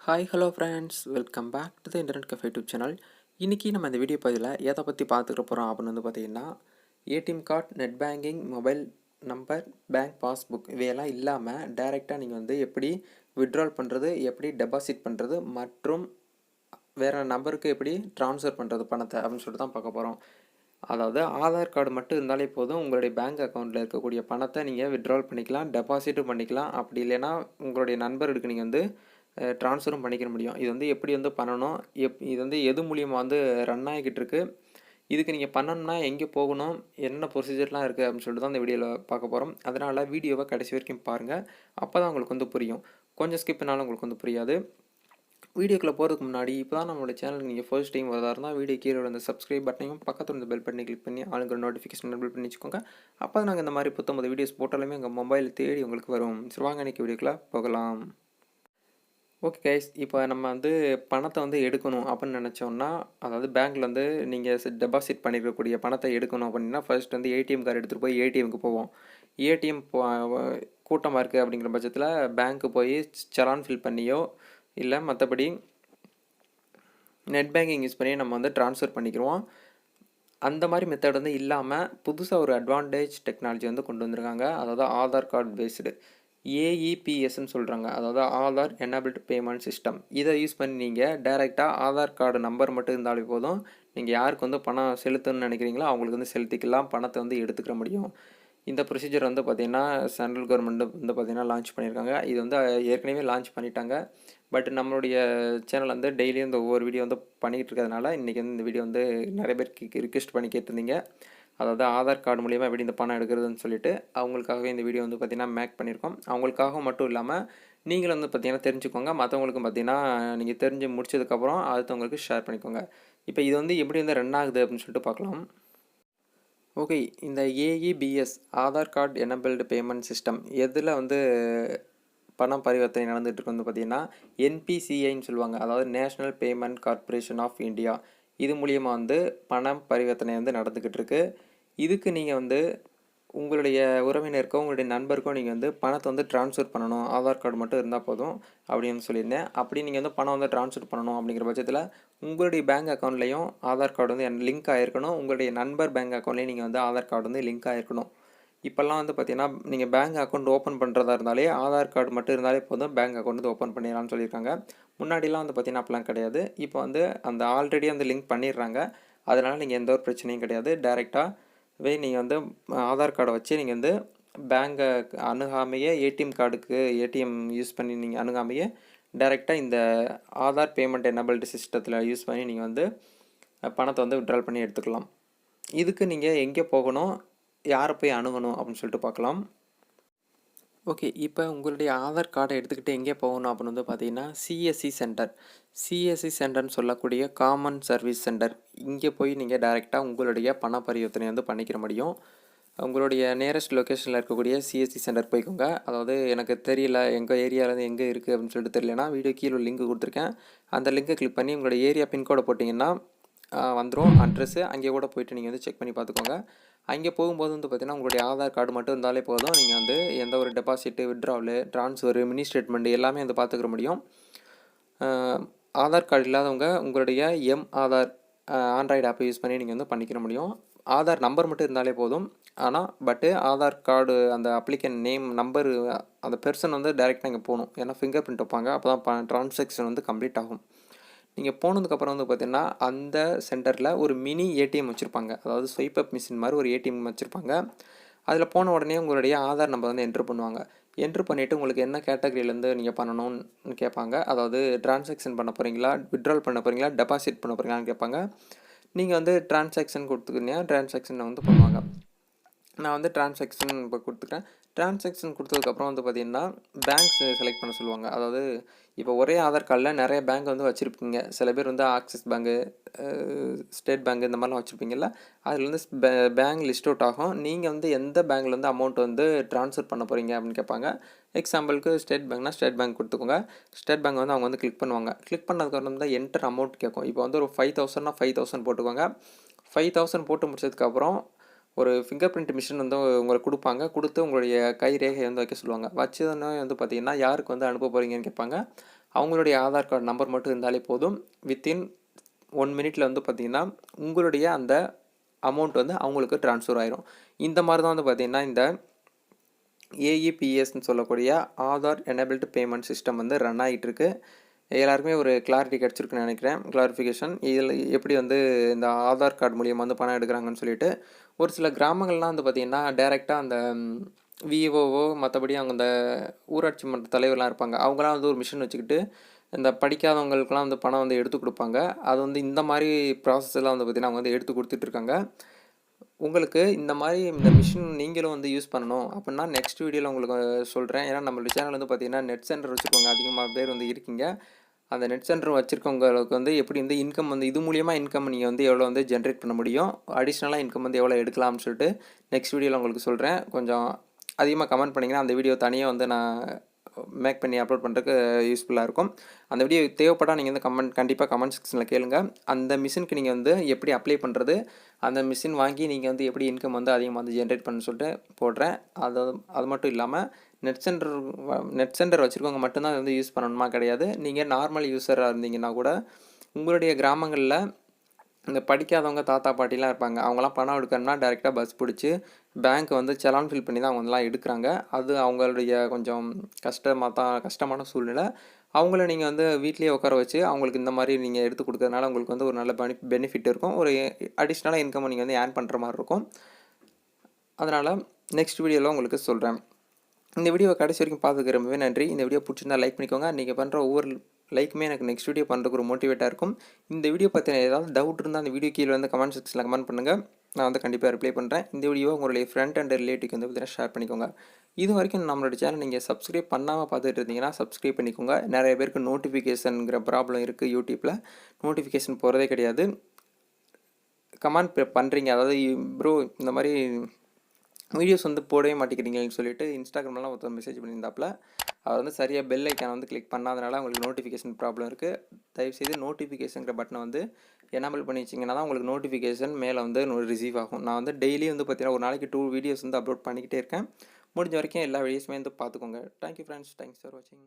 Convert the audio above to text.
Hi hello friends welcome back to the internet cafe YouTube channel இன்றைக்கி நம்ம இந்த video பதிவில் எதை பற்றி பார்த்துக்க போகிறோம் அப்படின்னு வந்து பார்த்தீங்கன்னா ATM card net banking mobile number bank passbook இவையெல்லாம் இல்லாமல் டைரெக்டாக நீங்கள் வந்து எப்படி விட்ரால் பண்ணுறது எப்படி டெபாசிட் பண்ணுறது மற்றும் வேறு நம்பருக்கு எப்படி ட்ரான்ஸ்ஃபர் பண்ணுறது பணத்தை அப்படின்னு சொல்லிட்டு தான் பார்க்க போகிறோம் அதாவது ஆதார் கார்டு மட்டும் இருந்தாலே போதும் உங்களுடைய பேங்க் அக்கௌண்ட்டில் இருக்கக்கூடிய பணத்தை நீங்கள் விட்ரால் பண்ணிக்கலாம் டெபாசிட்டும் பண்ணிக்கலாம். அப்படி இல்லைன்னா உங்களுடைய நண்பருக்கு நீங்கள் வந்து ட்ரான்ஸ்ஃபரும் பண்ணிக்க முடியும். இது வந்து எப்படி வந்து பண்ணணும்? எப் இது வந்து எது மூலியமாக வந்து ரன் ஆகிக்கிட்டு இருக்குது இதுக்கு நீங்கள் பண்ணணும்னா எங்கே போகணும்? என்ன ப்ரொசீஜர்லாம் இருக்குது அப்படின்னு சொல்லிட்டு தான் இந்த வீடியோவில் பார்க்க போகிறோம் அதனால் வீடியோவை கடைசி வரைக்கும் பாருங்கள் அப்போ தான் உங்களுக்கு வந்து புரியும். கொஞ்சம் ஸ்கிப் பண்ணாலும் உங்களுக்கு வந்து புரியாது. வீடியோக்குள்ளே போகிறதுக்கு முன்னாடி இப்போ தான் நம்மளோட சேனல் நீங்கள் ஃபர்ஸ்ட் டைம் வரதா இருந்தால் வீடியோ கீழே உள்ள அந்த சப்ஸ்கிரைப் பட்டனையும் பக்கத்தில் இருந்த பெல் பட்டனை கிளிக் பண்ணி ஆளுங்கிற நோட்டிஃபிகேஷன் பில் பண்ணி வச்சுக்கோங்க. அப்போ நாங்கள் இந்த மாதிரி புத்தம்பது வீடியோஸ் போட்டாலுமே எங்கள் மொபைல் தேடி உங்களுக்கு வரும். சரி வாங்க இன்றைக்கி வீடியோக்குள்ளே போகலாம். ஓகே கைஸ் இப்போ நம்ம வந்து பணத்தை வந்து எடுக்கணும் அப்படின்னு நினச்சோம்னா அதாவது பேங்க்கில் வந்து நீங்கள் டெபாசிட் பண்ணியிருக்கக்கூடிய பணத்தை எடுக்கணும் அப்படின்னா ஃபர்ஸ்ட் வந்து ஏடிஎம் கார்டு எடுத்துகிட்டு போய் ஏடிஎம்க்கு போவோம். ஏடிஎம் கூட்டமாக இருக்குது அப்படிங்கிற பட்சத்தில் பேங்க்கு போய் சலான் ஃபில் பண்ணியோ இல்லை மற்றபடி நெட் பேங்கிங் யூஸ் பண்ணி நம்ம வந்து ட்ரான்ஸ்ஃபர் பண்ணிக்கிறோம் அந்த மாதிரி மெத்தட் வந்து இல்லாமல் புதுசாக ஒரு அட்வான்டேஜ் டெக்னாலஜி வந்து கொண்டு வந்திருக்காங்க. அதாவது ஆதார் கார்டு பேஸ்டு ஏஇபிஎஸ்ன்னு சொல்கிறாங்க அதாவது ஆதார் எனபிள்டு பேமெண்ட் சிஸ்டம் இதை யூஸ் பண்ணி நீங்கள் டைரெக்டாக ஆதார் கார்டு நம்பர் மட்டும் இருந்தாலே போதும். நீங்கள் யாருக்கு வந்து பணம் செலுத்தணும்னு நினைக்கிறீங்களோ அவங்களுக்கு வந்து செலுத்திக்கலாம். பணத்தை வந்து எடுத்துக்கிற முடியும். இந்த ப்ரொசீஜர் வந்து பார்த்திங்கன்னா சென்ட்ரல் கவர்மெண்ட் வந்து பார்த்திங்கன்னா லான்ச் பண்ணியிருக்காங்க. இது வந்து ஏற்கனவே லான்ச் பண்ணிட்டாங்க. பட் நம்மளுடைய சேனல் வந்து டெய்லியும் இந்த ஒவ்வொரு வீடியோ வந்து பண்ணிக்கிட்டு இருக்கிறதுனால இன்றைக்கி வந்து இந்த வீடியோ வந்து நிறைய பேர் ரிக்வெஸ்ட் பண்ணி கேட்டிருந்தீங்க. அதாவது ஆதார் கார்டு மூலிமா எப்படி இந்த பணம் எடுக்கிறதுன்னு சொல்லிட்டு அவங்களுக்காகவே இந்த வீடியோ வந்து பார்த்திங்கன்னா மேக் பண்ணியிருக்கோம். அவங்களுக்காக மட்டும் இல்லாமல் நீங்களும் வந்து பார்த்திங்கன்னா தெரிஞ்சுக்கோங்க. மற்றவங்களுக்கும் பார்த்திங்கன்னா நீங்கள் தெரிஞ்சு முடிச்சதுக்கப்புறம் அடுத்தவங்களுக்கு ஷேர் பண்ணிக்கோங்க. இப்போ இது வந்து எப்படி வந்து ரன் ஆகுது அப்படின்னு சொல்லிட்டு பார்க்கலாம். ஓகே இந்த AEPS Aadhaar card enabled payment system எதில் வந்து பணம் பரிவர்த்தனை நடந்துகிட்டு வந்து பார்த்திங்கன்னா என்பிசிஐன்னு சொல்லுவாங்க. அதாவது national payment corporation of India இது மூலியமாக வந்து பணம் பரிவர்த்தனை வந்து நடந்துக்கிட்டு இருக்குது இதுக்கு நீங்கள் வந்து உங்களுடைய உறவினருக்கோ உங்களுடைய நண்பருக்கோ நீங்கள் வந்து பணத்தை வந்து ட்ரான்ஸ்ஃபர் பண்ணணும். ஆதார் கார்டு மட்டும் இருந்தால் போதும் அப்படின்னு சொல்லியிருந்தேன். அப்படி நீங்கள் வந்து பணம் வந்து ட்ரான்ஸ்ஃபர் பண்ணணும் அப்படிங்கிற பட்சத்தில் உங்களுடைய பேங்க் அக்கௌண்ட்லேயும் ஆதார் கார்டு வந்து லிங்க் ஆகிருக்கணும் உங்களுடைய நண்பர் பேங்க் அக்கௌண்ட்லேயும் நீங்கள் வந்து ஆதார் கார்டு வந்து லிங்க் ஆகிருக்கணும் இப்போல்லாம் வந்து பார்த்தீங்கன்னா நீங்கள் பேங்க் அக்கௌண்ட் ஓப்பன் பண்ணுறதா இருந்தாலே ஆதார் கார்டு மட்டும் இருந்தாலே போதும். பேங்க் அக்கௌண்ட் வந்து ஓப்பன் பண்ணிடலாம்னு சொல்லியிருக்காங்க. முன்னாடிலாம் வந்து பார்த்தீங்கன்னா அப்போலாம் கிடையாது. இப்போ வந்து அந்த ஆல்ரெடி அந்த லிங்க் பண்ணிடுறாங்க. அதனால் நீங்கள் எந்த ஒரு பிரச்சனையும் கிடையாது. டேரெக்டாக டேரெக்டாகவே நீங்கள் வந்து ஆதார் கார்டை வச்சு நீங்கள் வந்து பேங்கை அணுகாமையே ஏடிஎம் கார்டுக்கு ஏடிஎம் யூஸ் பண்ணி நீங்கள் அணுகாமையே டேரெக்டாக இந்த ஆதார் பேமெண்ட் எனபிள்டு சிஸ்டத்தில் யூஸ் பண்ணி நீங்கள் வந்து பணத்தை வந்து விட்ரால் பண்ணி எடுத்துக்கலாம். இதுக்கு நீங்கள் எங்கே போகணும்? யாரை போய் அணுகணும்? அப்படின்னு சொல்லிட்டு பார்க்கலாம். ஓகே இப்போ உங்களுடைய ஆதார் கார்டை எடுத்துக்கிட்டு எங்கே போகணும் அப்படின்னு வந்து பார்த்தீங்கன்னா சிஎஸ்சி சென்டர் சிஎஸ்சி சென்டர்னு சொல்லக்கூடிய காமன் சர்வீஸ் சென்டர் இங்கே போய் நீங்கள் டைரெக்டாக உங்களுடைய பண பரிவர்த்தனை வந்து பண்ணிக்கிற முடியும். உங்களுடைய நியரஸ்ட் லொக்கேஷனில் இருக்கக்கூடிய சிஎஸ்சி சென்டர் போய்க்கோங்க. அதாவது எனக்கு தெரியல எங்கள் ஏரியாவிலேருந்து எங்கே இருக்குது அப்படின்னு சொல்லிட்டு தெரியலனா வீடியோ கீழே லிங்க் கொடுத்துருக்கேன். அந்த லிங்கை கிளிக் பண்ணி உங்களுடைய ஏரியா பின்கோடை போட்டிங்கன்னா வந்துடும் அட்ரெஸ்ஸு அங்கே கூட போய்ட்டு நீங்கள் வந்து செக் பண்ணி பார்த்துக்கோங்க. அங்கே போகும்போது வந்து பார்த்திங்கன்னா உங்களுடைய ஆதார் கார்டு மட்டும் இருந்தாலே போதும். நீங்கள் வந்து எந்த ஒரு deposit withdrawal transfer mini statement எல்லாமே வந்து பார்த்துக்கிற முடியும். ஆதார் கார்டு இல்லாதவங்க உங்களுடைய எம் ஆதார் ஆண்ட்ராய்டு ஆப்பை யூஸ் பண்ணி நீங்கள் வந்து பண்ணிக்கிற முடியும். ஆதார் நம்பர் மட்டும் இருந்தாலே போதும். ஆனால் பட்டு ஆதார் கார்டு அந்த அப்ளிகன் நேம் நம்பர் அந்த பெர்சன் வந்து டைரெக்டாக இங்கே போகணும். ஏன்னா ஃபிங்கர் பிரிண்ட் வைப்பாங்க. அப்போ தான் ட்ரான்சாக்ஷன் வந்து கம்ப்ளீட் ஆகும். நீங்கள் போனதுக்கப்புறம் வந்து பார்த்திங்கன்னா அந்த சென்டரில் ஒரு மினி ஏடிஎம் வச்சுருப்பாங்க. அதாவது ஸ்வைப் அப் மிஷின் மாதிரி ஒரு ஏடிஎம் வச்சுருப்பாங்க. அதில் போன உடனே உங்களுடைய ஆதார் நம்பர் வந்து என்ட்ரு பண்ணுவாங்க. என்ட்ரு பண்ணிவிட்டு உங்களுக்கு என்ன கேட்டகரியிலேருந்து நீங்கள் பண்ணணும்னு கேட்பாங்க. அதாவது ட்ரான்சாக்ஷன் பண்ண போகிறீங்களா விட்ரால் பண்ண போகிறீங்களா டெபாசிட் பண்ண போகிறீங்களான்னு கேட்பாங்க. நீங்கள் வந்து ட்ரான்சாக்ஷன் கொடுத்துக்கிட்டீங்கன்னா டிரான்சாக்ஷனை வந்து பண்ணுவாங்க. நான் வந்து ட்ரான்சாக்ஷன் இப்போ கொடுத்துக்கிறேன். ட்ரான்சாக்ஷன் கொடுத்ததுக்கப்புறம் வந்து பார்த்திங்கன்னா பேங்க்ஸ் செலக்ட் பண்ண சொல்லுவாங்க. அதாவது இப்போ ஒரே ஆதார் கார்டில் நிறைய பேங்க் வந்து வச்சுருப்பீங்க. சில பேர் வந்து ஆக்சிஸ் பேங்கு ஸ்டேட் பேங்க் இந்த மாதிரிலாம் வச்சுருப்பீங்கல்ல அதில் வந்து பேங்க் லிஸ்ட் அவுட் ஆகும். நீங்கள் வந்து எந்த பேங்க்கில் வந்து அமௌண்ட் வந்து ட்ரான்ஸ்ஃபர் பண்ண போகிறீங்க அப்படின்னு கேட்பாங்க. எக்ஸாம்பிளுக்கு ஸ்டேட் பேங்க்னா ஸ்டேட் பேங்க் கொடுத்துக்கோங்க. ஸ்டேட் பேங்க் வந்து அவங்க வந்து கிளிக் பண்ணுவாங்க. கிளிக் பண்ணதுக்கப்புறம் தான் என்டர் அமௌண்ட் கேட்கும். இப்போ வந்து ஒரு ஃபைவ் தௌசண்ட்னா ஃபைவ் தௌசண்ட் போட்டுக்கோங்க. ஃபைவ் தௌசண்ட் போட்டு முடிச்சதுக்கப்புறம் ஒரு ஃபிங்கர் பிரிண்ட் மிஷின் வந்து உங்களுக்கு கொடுப்பாங்க. கொடுத்து உங்களுடைய கை ரேகையை வந்து வைக்க சொல்லுவாங்க. வச்சதுன்னே வந்து பார்த்தீங்கன்னா யாருக்கு வந்து அனுப்ப போகிறீங்கன்னு கேட்பாங்க. அவங்களுடைய ஆதார் கார்டு நம்பர் மட்டும் இருந்தாலே போதும். வித்தின் ஒன் மினிட்ல வந்து பார்த்தீங்கன்னா உங்களுடைய அந்த அமௌண்ட் வந்து அவங்களுக்கு ட்ரான்ஸ்ஃபர் ஆயிரும். இந்த மாதிரி தான் வந்து பார்த்திங்கன்னா இந்த ஏஇபிஎஸ்ன்னு சொல்லக்கூடிய ஆதார் எனேபிள்டு பேமெண்ட் சிஸ்டம் வந்து ரன் ஆகிட்டுருக்கு எல்லாருக்குமே ஒரு கிளாரிட்டி கிடச்சிருக்குன்னு நினைக்கிறேன். கிளாரிஃபிகேஷன் இதில் எப்படி வந்து இந்த ஆதார் கார்டு மூலியமாக வந்து பணம் எடுக்கிறாங்கன்னு சொல்லிட்டு ஒரு சில கிராமங்கள்லாம் வந்து பார்த்திங்கன்னா டேரெக்டாக அந்த விஓஓ மற்றபடி அவங்க இந்த ஊராட்சி மன்ற தலைவர்லாம் இருப்பாங்க. அவங்களாம் வந்து ஒரு மிஷின் வச்சுக்கிட்டு இந்த படிக்காதவங்களுக்குலாம் வந்து பணம் வந்து எடுத்து கொடுப்பாங்க. அது வந்து இந்த மாதிரி ப்ராசஸ் எல்லாம் வந்து பார்த்திங்கன்னா அவங்க வந்து எடுத்து கொடுத்துட்ருக்காங்க உங்களுக்கு இந்த மாதிரி இந்த மிஷின் நீங்களும் வந்து யூஸ் பண்ணணும். அப்படின்னா நெக்ஸ்ட் வீடியோவில் உங்களுக்கு சொல்கிறேன் ஏன்னா நம்மளுடைய சேனல் வந்து பார்த்தீங்கன்னா நெட் சென்டர் வச்சுக்கோங்க. அதிகமாக பேர் வந்து இருக்கீங்க. அந்த நெட் சென்டர் வச்சுருக்கவங்களுக்கு வந்து எப்படி வந்து இன்கம் வந்து இது மூலியமாக இன்கம் நீங்கள் வந்து எவ்வளோ வந்து ஜென்ரேட் பண்ண முடியும்? அடிஷ்னலாக இன்கம் வந்து எவ்வளோ எடுக்கலாம்னு சொல்லிட்டு நெக்ஸ்ட் வீடியோவில் உங்களுக்கு சொல்கிறேன் கொஞ்சம் அதிகமாக கமெண்ட் பண்ணிங்கன்னா அந்த வீடியோ தனியாக வந்து நான் மேக் பண்ணி அப்லோட் பண்ணுறதுக்கு யூஸ்ஃபுல்லாக இருக்கும். அந்த வீடியோ தேவைப்பட்டால் நீங்கள் வந்து கமெண்ட் கண்டிப்பாக கமெண்ட் செக்ஷனில் கேளுங்க. அந்த மிஷினுக்கு நீங்கள் வந்து எப்படி அப்ளை பண்ணுறது அந்த மிஷின் வாங்கி நீங்கள் வந்து எப்படி இன்கம் வந்து அதிகமாக வந்து ஜென்ரேட் பண்ண சொல்லிட்டு போடுறேன். அது அது மட்டும் இல்லாமல் நெட் சென்டர் நெட் சென்டர் வச்சுருக்கவங்க மட்டும்தான் வந்து யூஸ் பண்ணணுமா? கிடையாது. நீங்கள் நார்மல் யூஸராக இருந்தீங்கன்னா கூட உங்களுடைய கிராமங்களில் இந்த படிக்காதவங்க தாத்தா பாட்டிலாம் இருப்பாங்க. அவங்களாம் பணம் எடுக்கணும்னா டேரெக்டாக பஸ் பிடிச்சி பேங்க் வந்து செலான் ஃபில் பண்ணி தான் அவங்கலாம் எடுக்கிறாங்க. அது அவங்களுடைய கொஞ்சம் கஷ்டமாக தான் கஷ்டமான சூழ்நிலை. அவங்கள நீங்கள் வந்து வீட்லேயே உட்கார வச்சு அவங்களுக்கு இந்த மாதிரி நீங்கள் எடுத்து கொடுக்கறதுனால உங்களுக்கு வந்து ஒரு நல்ல பெனி பெனிஃபிட் இருக்கும். ஒரு அடிஷ்னலாக இன்கம் நீங்கள் வந்து ஏர்ன் பண்ணுற மாதிரி இருக்கும். அதனால் நெக்ஸ்ட் வீடியோவில் உங்களுக்கு சொல்கிறேன் இந்த வீடியோ கடைசி வரைக்கும் பார்த்துக்க ரொம்பவே நன்றி. இந்த வீடியோ பிடிச்சிருந்தா லைக் பண்ணிக்கோங்க. நீங்கள் பண்ணுற ஒவ்வொரு லைக்குமே எனக்கு நெக்ஸ்ட் வீடியோ பண்ணுறதுக்கு ஒரு மோட்டிவேட்டாக இருக்கும். இந்த வீடியோ பற்றின ஏதாவது டவுட் இருந்தால் அந்த வீடியோ கீழே வந்து கமெண்ட் செக்ஷனில் கமெண்ட் பண்ணுங்கள் நான் வந்து கண்டிப்பாக ரிப்ளை பண்ணுறேன் இந்த வீடியோ உங்களுடைய ஃப்ரெண்ட் அண்ட் ரிலேட்டிவ்க்கு வந்து பார்த்தீங்கன்னா ஷேர் பண்ணிக்கோங்க. இது வரைக்கும் நம்மளோட சேனல் நீங்கள் சப்ஸ்கிரைப் பண்ணாமல் பார்த்துட்டு இருந்தீங்கன்னா சப்ஸ்கிரைப் பண்ணிக்கோங்க. நிறைய பேருக்கு நோட்டிஃபிகேஷனுங்கிற ப்ராப்ளம் இருக்குது யூடியூப்பில் நோட்டிஃபிகேஷன் போகிறதே கிடையாது. கமெண்ட் பண்ணுறீங்க அதாவது ப்ரோ இந்த மாதிரி வீடியோஸ் வந்து போடவே மாட்டேங்கிறீங்கன்னு சொல்லிட்டு இன்ஸ்டாகிராம்லாம் ஒருத்தர் மெசேஜ் பண்ணியிருந்தாப்பில் அவர் வந்து சரியாக பெல் ஐக்கான் வந்து கிளிக் பண்ணாதனால உங்களுக்கு நோட்டிஃபிகேஷன் ப்ராப்ளம் இருக்குது தயவுசெய்து நோட்டிஃபிகேஷனுங்கிற பட்டனை வந்து எனபிள் பண்ணி வச்சிங்கன்னா தான் உங்களுக்கு நோட்டிஃபிகேஷன் மேலே வந்து ரிசீவ் ஆகும். நான் வந்து டெய்லி வந்து பார்த்தீங்கன்னா ஒரு நாளைக்கு டூ வீடியோஸ் வந்து அப்லோட் பண்ணிக்கிட்டே இருக்கேன். முடிஞ்ச வரைக்கும் எல்லா வீடியோஸுமே வந்து பார்த்துக்கோங்க தேங்க்யூ ஃப்ரெண்ட்ஸ் தேங்க்ஸ் ஃபார் வாட்சிங்